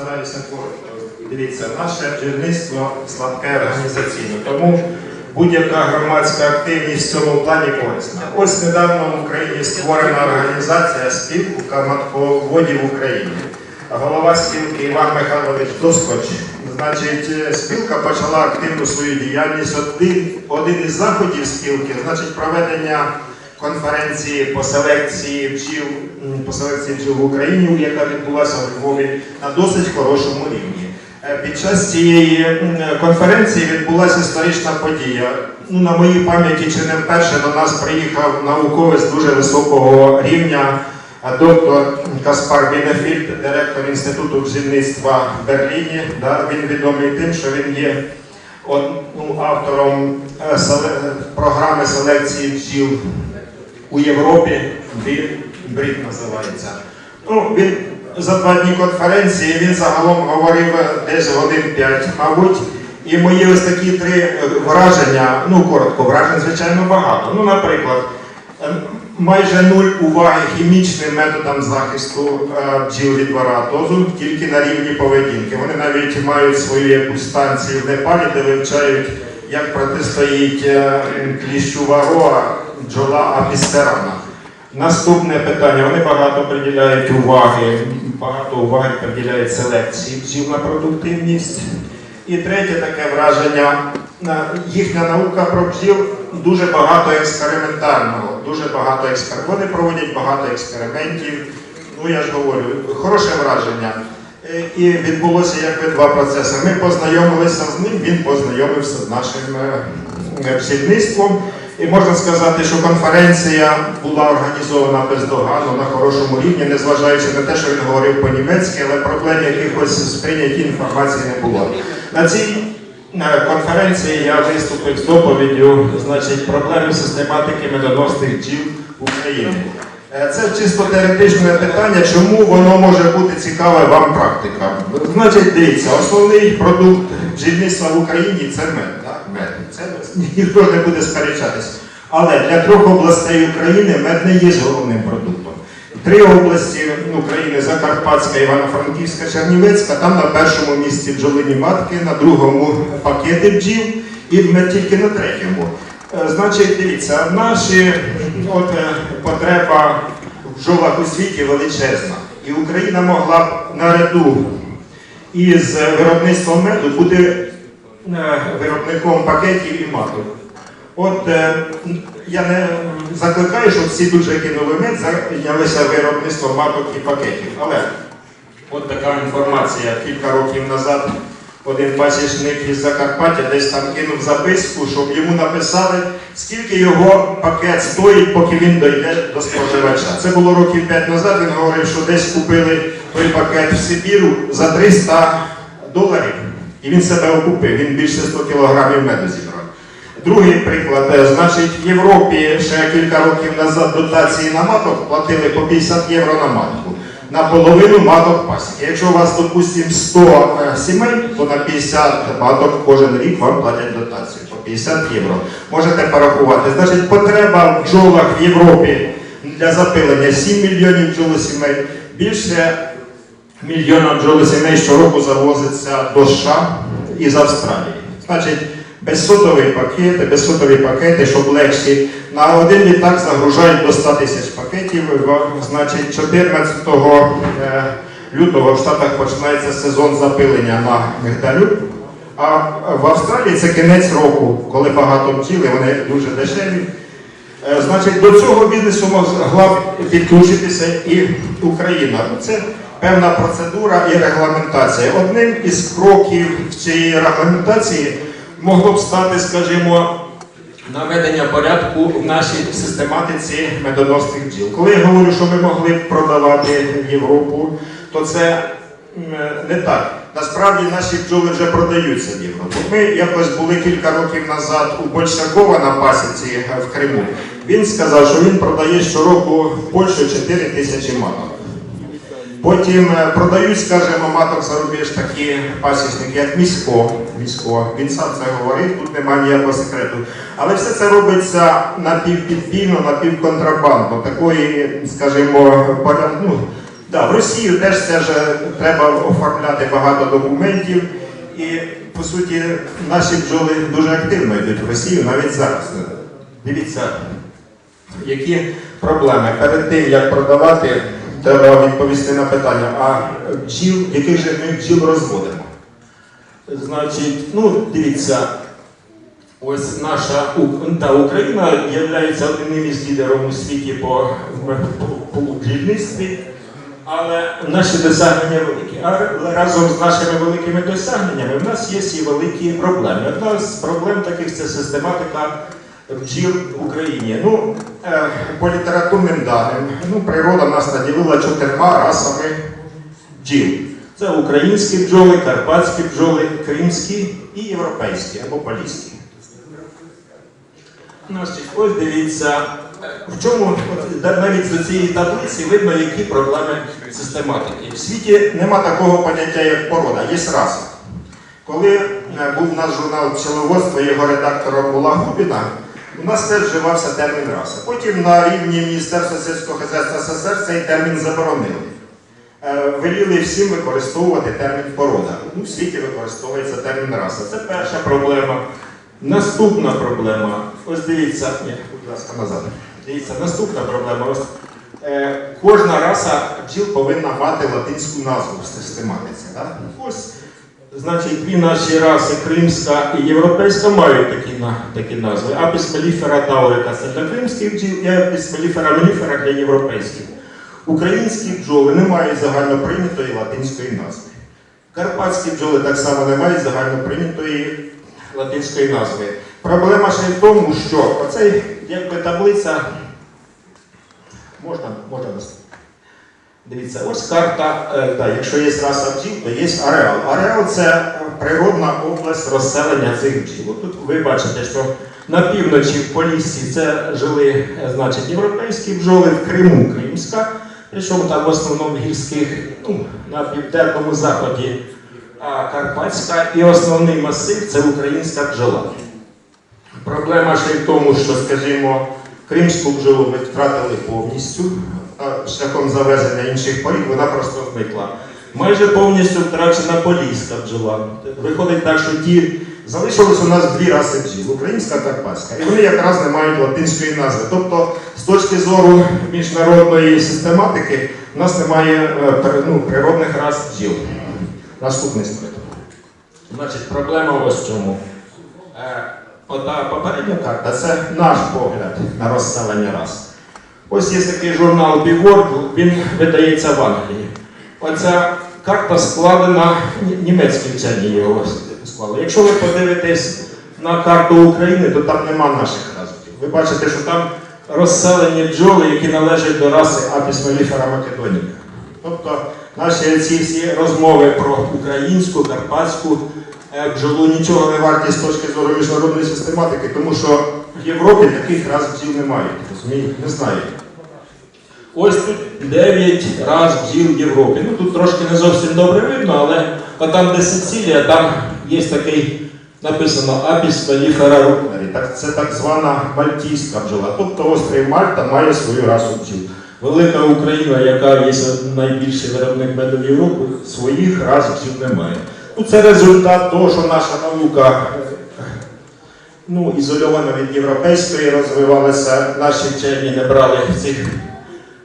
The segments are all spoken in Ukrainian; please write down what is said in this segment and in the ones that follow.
постараюся коротко. Дивіться, наше бджільництво слабке організаційно, тому будь-яка громадська активність в цьому плані корисна. Ось недавно в Україні створена організація спілка матководів України. Голова спілки Іван Михайлович Доскоч. Значить, спілка почала активну свою діяльність. Один, один із заходів спілки, значить, проведення конференції по селекції бджіл, по селекції бджіл в Україні, яка відбулася у Львові на досить хорошому рівні. Е, Під час цієї конференції відбулася історична подія. Ну, на моїй пам'яті чи не вперше до нас приїхав науковець дуже високого рівня, доктор Каспар Бінефільд, директор інституту бджільництва в Берліні. Да, він відомий тим, що він є ну, автором е, е, програми селекції бджіл у Європі. Брід, називається. Ну, він за два дні конференції він загалом говорив е, десь годин 5, мабуть. І мої ось такі три е, враження, ну коротко, вражень, звичайно, багато. Ну, наприклад, е, майже нуль уваги хімічним методам захисту е, бджіл від варатозу тільки на рівні поведінки. Вони навіть мають свою якусь станцію в Непалі, де вивчають, як протистоїть е, кліщу вароа бджола апістерана. Наступне питання. Вони багато приділяють уваги, багато уваги приділяють селекції бджіл на продуктивність. І третє таке враження. Їхня наука про бджіл дуже багато експериментального, дуже багато експер... Вони проводять багато експериментів. Ну я ж говорю, хороше враження. Е, І відбулося якби два процеси. Ми познайомилися з ним, він познайомився з нашим е, бджільництвом. І можна сказати, що конференція була організована бездоганно на хорошому рівні, незважаючи на те, що він говорив по-німецьки, але проблем якихось сприйняття інформації не було. На цій е, конференції я виступив з доповіддю, значить, проблеми систематики медоносних бджіл в Україні. Е, Це чисто теоретичне питання, чому воно може бути цікаве вам практика. Значить, дивіться, основний продукт бджільництва в Україні це мед. Так? Мед. Це ніхто не буде сперечатись. Але для трьох областей України мед не є головним продуктом. Три області України Закарпатська, Івано-Франківська, Чернівецька, там на першому місці бджолині матки, на другому пакети бджіл і мед тільки на третьому. Е, Значить, дивіться, наші от, е, потреба в бджолах у світі величезна. І Україна могла б наряду із виробництвом меду бути виробником пакетів і маток. От е, я не закликаю, щоб всі дуже кинули мед, зайнялися виробництвом маток і пакетів. Але от така інформація кілька років назад. Один пасічник із Закарпаття десь там кинув записку, щоб йому написали, скільки його пакет стоїть, поки він дойде до споживача. Це було років 5 назад. Він говорив, що десь купили той пакет в Сибіру за 300 доларів, і він себе окупив. Він більше 100 кілограмів меду зібрав. Другий приклад, е, значить, в Європі ще кілька років назад дотації на маток платили по 50 євро на матку. На половину маток пасіки. Якщо у вас, допустимо, 100 е, сімей, то на 50 маток кожен рік вам платять дотацію по 50 євро. Можете порахувати. Значить, потреба в бджолах в Європі для запилення 7 мільйонів бджолосімей. Більше мільйона бджолосімей щороку завозиться до США із Австралії. Значить, безсотові пакети, безсотові пакети, щоб легші. На один літак загружають до 100 тисяч пакетів. Значить, 14 е, лютого в Штатах починається сезон запилення на мигдалю. А в Австралії це кінець року, коли багато бджіл, і вони дуже дешеві. Е, Значить, до цього бізнесу могла підключитися і Україна. Це певна процедура і регламентація. Одним із кроків цієї регламентації могло б стати, скажімо, наведення порядку в нашій систематиці медоносних бджіл. Коли я говорю, що ми могли б продавати в Європу, то це не так. Насправді наші бджоли вже продаються в Європу. Ми якось були кілька років назад у Большакова на пасіці в Криму. Він сказав, що він продає щороку в Польщу 4 тисячі маток. Потім е, продають, скажімо, маток за такі пасічники, як місько. місько. Він сам це говорив, тут немає ніякого секрету. Але все це робиться напівпідпільно, напівконтрабандно. Такої, скажімо, поряд- ну, Да, в Росію теж це ж треба оформляти багато документів. І по суті наші бджоли дуже активно йдуть в Росію навіть зараз. Дивіться, які проблеми. Перед тим як продавати, треба відповісти на питання, а бджіл, яких же ми бджіл розводимо? Значить, ну дивіться, ось наша та, Україна є одним із лідерів у світі по, по, бджільництві. Але наші досягнення великі. А разом з нашими великими досягненнями в нас є і великі проблеми. Одна з проблем таких це систематика бджіл в Україні. Ну, е, по літературним даним, ну, природа нас наділила чотирма расами бджіл. Це українські бджоли, карпатські бджоли, кримські і європейські або поліські. Ось дивіться, в чому навіть з цієї таблиці видно, які проблеми систематики. В світі нема такого поняття, як порода, є раса. Коли е, був наш журнал пчеловодство, його редактором була Губіна, у нас теж вживався термін раса. Потім на рівні Міністерства сільського хазяйства СССР цей термін заборонили. Е, Веліли всім використовувати термін порода. В світі використовується термін раса. Це перша проблема. Наступна проблема. Ось дивіться, ні, будь ласка, назад. Дивіться, наступна проблема. Ось, е, кожна раса бджіл повинна мати латинську назву в систематиці. Да? Ось, значить, дві наші раси, кримська і європейська, мають такі, такі назви. Апіс меліфера таурика це для кримських бджіл, і апіс меліфера меліфера для європейських. Українські бджоли не мають загальноприйнятої латинської назви. Карпатські бджоли так само не мають загальноприйнятої латинської назви. Проблема ще в тому, що оцей якби таблиця. Можна, можна. Дивіться, ось карта. Е, да, якщо є раса бджіл, то є ареал. Ареал це природна область розселення цих бджіл. Тут ви бачите, що на півночі в Поліссі це жили е, значить, європейські бджоли, в Криму кримська, причому там в основному гірських, ну, на південному заході Карпатська і основний масив це українська бджола. Проблема ще й в тому, що, скажімо, кримську бджолу ми втратили повністю шляхом завезення інших порід, вона просто зникла. Майже повністю втрачена поліська бджола. Виходить так, що ті залишилось у нас дві раси бджіл українська та карпатська. І вони якраз не мають латинської назви. Тобто, з точки зору міжнародної систематики, у нас немає е, ну, природних рас бджіл. Наступний слайд. Значить, проблема ось в чому. Е, Ота попередня карта це наш погляд на розселення рас. Ось є такий журнал Bigword, він видається в Англії. Оця карта складена, ні- німецькі вчені його. Якщо ви подивитесь на карту України, то там нема наших разів. Ви бачите, що там розселені бджоли, які належать до раси Apis mellifera macedonica. Тобто наші ці всі розмови про українську, карпатську е, бджолу нічого не варті з точки зору міжнародної систематики, тому що в Європі таких раз немає. Розумієте? Не знають. Ось тут 9 раз бджіл в Європі. Ну тут трошки не зовсім добре видно, але отам, де Сицилія, там є такий написано Апіс Mellifera rupneri. Так, це так звана Бальтійська бджола. Тобто острів Мальта має свою расу бджіл. Велика Україна, яка є найбільший виробник меду в Європі, своїх рас бджіл немає. Ну, це результат того, що наша наука ну, ізольовано від європейської розвивалася, наші вчені не брали в цих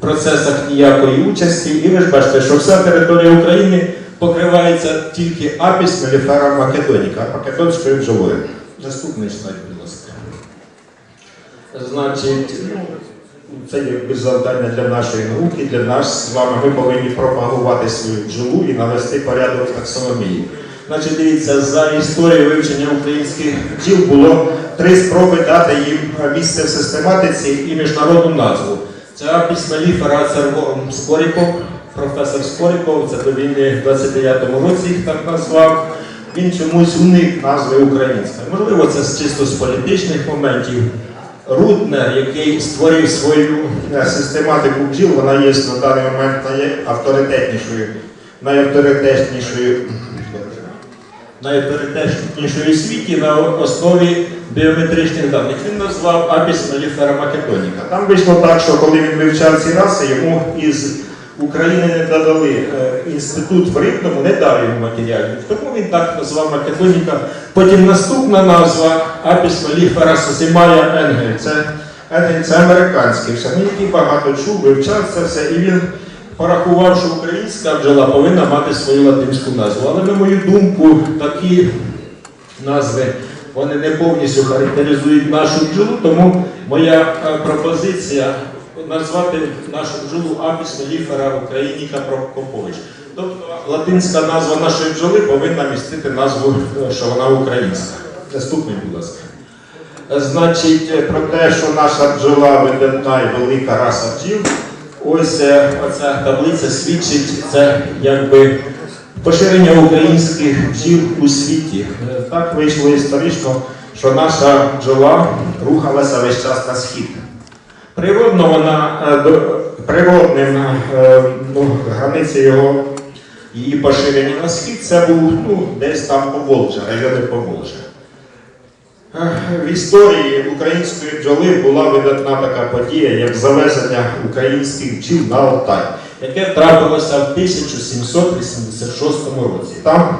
процесах ніякої участі. І ви ж бачите, що вся територія України покривається тільки апіс меліфера македоніка, македонською бджолою. Наступний слайд, будь ласка. Значить, це якби завдання для нашої науки, для нас з вами. Ми повинні пропагувати свою бджолу і навести порядок таксономії. Значить, дивіться, за історією вивчення українських бджіл було три спроби дати їм місце в систематиці і міжнародну назву. Це Апіс Меліфера Скоріков, професор Скоріков, це до війни в 29-му році їх так назвав. Він чомусь уник назви української. Можливо, це чисто з політичних моментів. Руднер, який створив свою е, систематику бджіл, вона є на даний момент найавторитетнішою, найавторитетнішою, у світі на основі біометричних даних. Він назвав Апіс Mellifera Macedonica. Там вийшло так, що коли він вивчав ці раси, йому із України не додали е, інститут в Рибному, не дав йому матеріалів. Тому він так назвав Македоніка. Потім наступна назва Апіс Меліфера Сосимая Енгель. Це Енгель це американський вшан, який багато чув, вивчав це все, і він порахував, що українська бджола повинна мати свою латинську назву. Але на мою думку, такі назви вони не повністю характеризують нашу бджолу, тому моя е, пропозиція назвати нашу бджолу Апіс Меліфера Україніка Прокопович. Тобто латинська назва нашої бджоли повинна містити назву, е, що вона українська. Наступний, будь ласка. Значить, е, про те, що наша бджола видатна і велика раса бджіл, ось е, оця таблиця свідчить це якби поширення українських бджіл у світі. Е, Так вийшло історично, що наша бджола рухалася весь час на схід. Природно вона е, природним ну, границею його її поширення на схід це був ну, десь там Поволжя, райони Поволжя. Е, В історії української бджоли була видатна така подія, як завезення українських бджіл на Алтай, яке трапилося в 1786 році. Там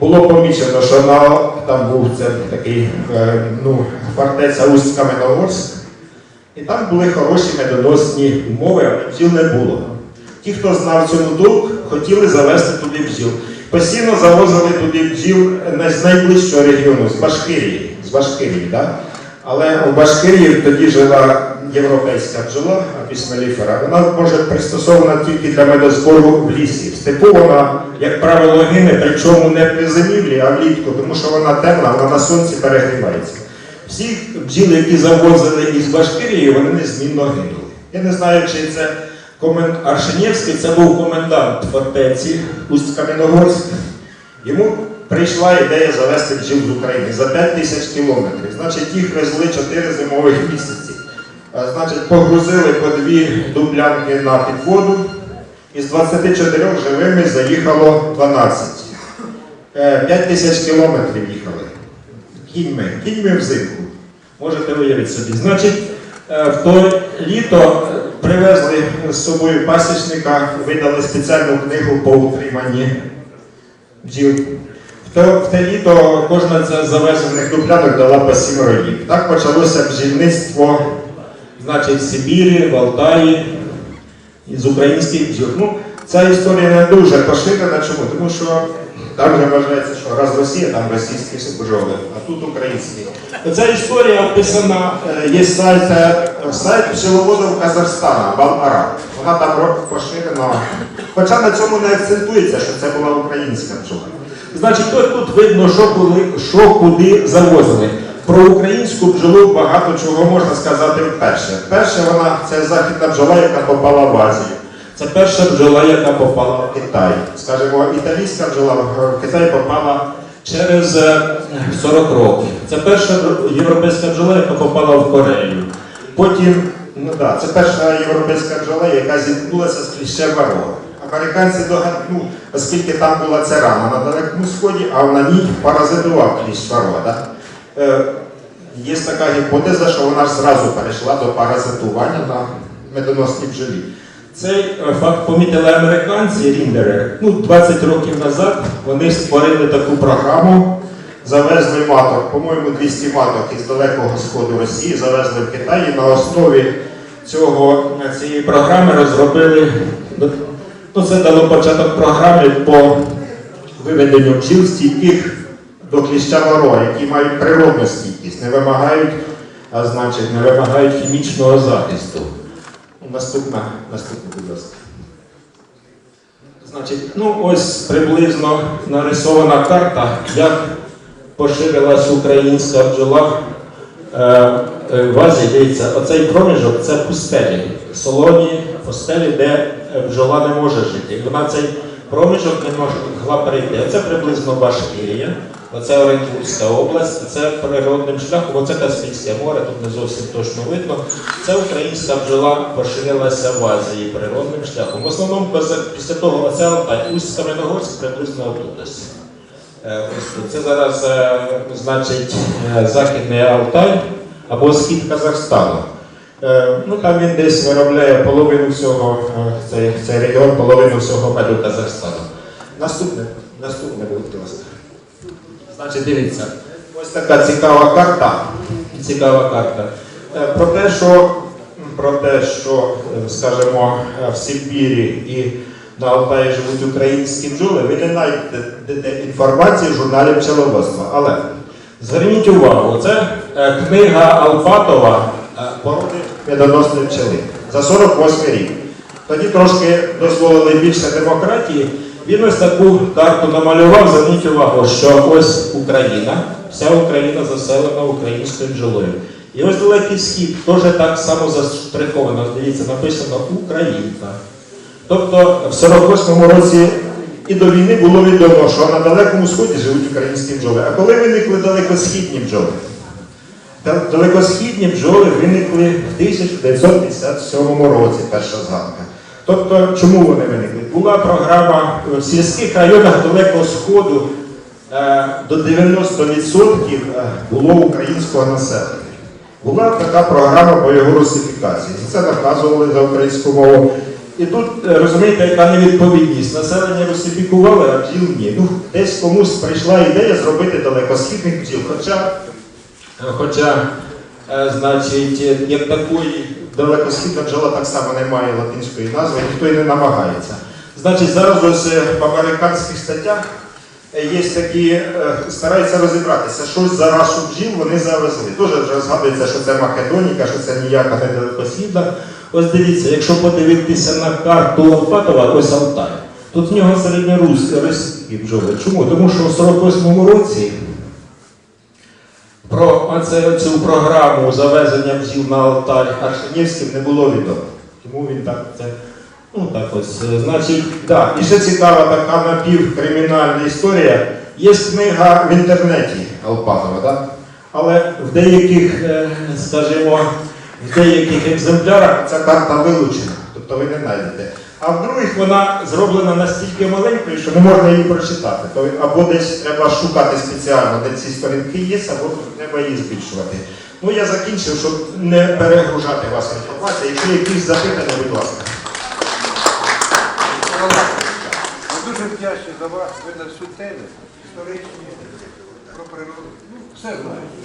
було помічено, що на, там був це такий е, ну, фортеця Усть Каменогорськ, і там були хороші медоносні умови, але бджіл не було. Ті, хто знав цьому долг, хотіли завести туди бджіл. Постійно завозили туди бджіл з найближчого регіону, з Башкирії. З Башкирії да? Але у Башкирії тоді жила європейська бджола апісмеліфера. Вона може пристосована тільки для медозбору в лісі. В степу вона, як правило, гине, причому не при зимівлі, а влітку, тому що вона темна, вона на сонці перегрівається. Всі бджіли, які завозили із Башкирії, вони незмінно гинули. Я не знаю, чи це комен... Аршинєвський, це був комендант фортеці усть каменогорськ Йому прийшла ідея завести бджіл з України за 5 тисяч кілометрів. Значить, їх везли 4 зимових місяці. Значить, погрузили по дві дублянки на підводу. Із 24 живими заїхало 12. 5 тисяч кілометрів їхали кіньми, кіньми взимку. Можете уявити собі. Значить, е, в то літо е, привезли з собою пасічника, видали спеціальну книгу по утриманні бджіл. Те, в те літо кожна з завезених дуплянок дала по сім років. Так почалося бджільництво значить, Сибірі, в Алтаї, з українських бджіл. Ну, ця історія не дуже поширена. Чому? Тому що там вже вважається, що раз Росія, там російські бджоли, а тут українські. Ця історія описана, е, є сайт, сайт пчеловодів Казахстана, Балмара. Вона там поширена. Хоча на цьому не акцентується, що це була українська бджола. Значить, тут, тут видно, що, коли, що куди завозили. Про українську бджолу багато чого можна сказати вперше. Перше, вона це західна бджола, яка попала в Азію. Це перша бджола, яка попала в Китай. Скажімо, італійська бджола в Китай попала через е, 40 років. Це перша європейська бджола, яка попала в Корею. Потім, ну да, це перша європейська бджола, яка зіткнулася з кліщем ворога. Американці догад... ну, оскільки там була ця рана на Далекому Сході, а на ній паразитував кліщ ворога. Е, є така гіпотеза, що вона ж зразу перейшла до паразитування на медоносній бджолі. Цей е, факт помітили американці ріндери. Ну, 20 років назад вони створили таку програму, завезли маток, по-моєму, 200 маток із далекого сходу Росії, завезли в Китай і на основі цього, цієї програми розробили. Ну, це дало початок програми по виведенню бджіл стійких до кліща ворога, які мають природну стійкість, не вимагають, а значить, не вимагають хімічного захисту. Наступна, наступна, будь ласка. Значить, ну ось приблизно нарисована карта, як поширилась українська бджола е, е, в Азії. Дивіться, оцей проміжок це пустелі, солоні пустелі, де бджола не може жити. Вона цей проміжок не могла перейти. Оце приблизно Башкирія, оце Оренбурзька область, це природним шляхом, оце Каспійське море, тут не зовсім точно видно. Це українська бджола поширилася в Азії природним шляхом. В основному після того оце Алтай, Усть Кам'яногорськ приблизно отут ось. Е. Це зараз е, значить е, Західний Алтай або схід Казахстану. Е, Ну, там він десь виробляє половину всього, е, цей, цей регіон, половину всього меду Казахстану. Наступне, наступне, будь ласка. Значить, дивіться, ось така цікава карта. Цікава карта. Е, Про те, що, про те, що скажімо, в Сибірі і на Алтаї живуть українські бджоли, ви не знайдете де- де інформації в журналі пчеловодства. Але зверніть увагу, це книга Алфатова породи медоносної пчели за 48 рік. Тоді трошки дозволили більше демократії. Він ось таку карту намалював, зверніть увагу, що ось Україна, вся Україна заселена українською бджолою. І ось Далекий Схід теж так само заштриховано, дивіться, написано Українка. Тобто в 48-му році і до війни було відомо, що на Далекому Сході живуть українські бджоли. А коли виникли далекосхідні бджоли? Та- Далекосхідні бджоли виникли в 1957 році, перша згадка. Тобто, чому вони виникли? Була програма в сільських районах Далекого Сходу е, до 90% е, було українського населення. Була така програма по його русифікації. За це наказували за українську мову. І тут е, розумієте, яка невідповідність. Населення русифікували, а бджіл ні. Ну, десь комусь прийшла ідея зробити далекосхідних бджіл. Хоча Хоча, е, значить, як такої далекосхідна бджола так само не має латинської назви, ніхто і не намагається. Значить, зараз ось е, в американських статтях е, є такі, стараються розібратися, щось за рашу бджіл вони завезли. Дуже вже згадується, що це Македоніка, що це ніяка не далекосхідна. Ось дивіться, якщо подивитися на карту Алфатова, ось Алтай. Тут в нього середньоруські бджоли. Чому? Тому що в 48-му році про оце, цю програму завезення бджіл на Алтай Аршинівським не було відомо. Тому він так це. Ну так ось. е, Значить, так. І ще цікава така напівкримінальна історія. Є книга в інтернеті Алпатова, так? Але в деяких, е, скажімо, в деяких екземплярах ця карта вилучена, тобто ви не знайдете. А в других вона зроблена настільки маленькою, що не можна її прочитати. То або десь треба шукати спеціально, де ці сторінки є, або треба її збільшувати. Ну я закінчив, щоб не перегружати вас інформацією. Якщо якісь запитання, будь ласка. Дуже вдячні за вас. Ви на всю тему історичні, про природу. Ну, все знаєте.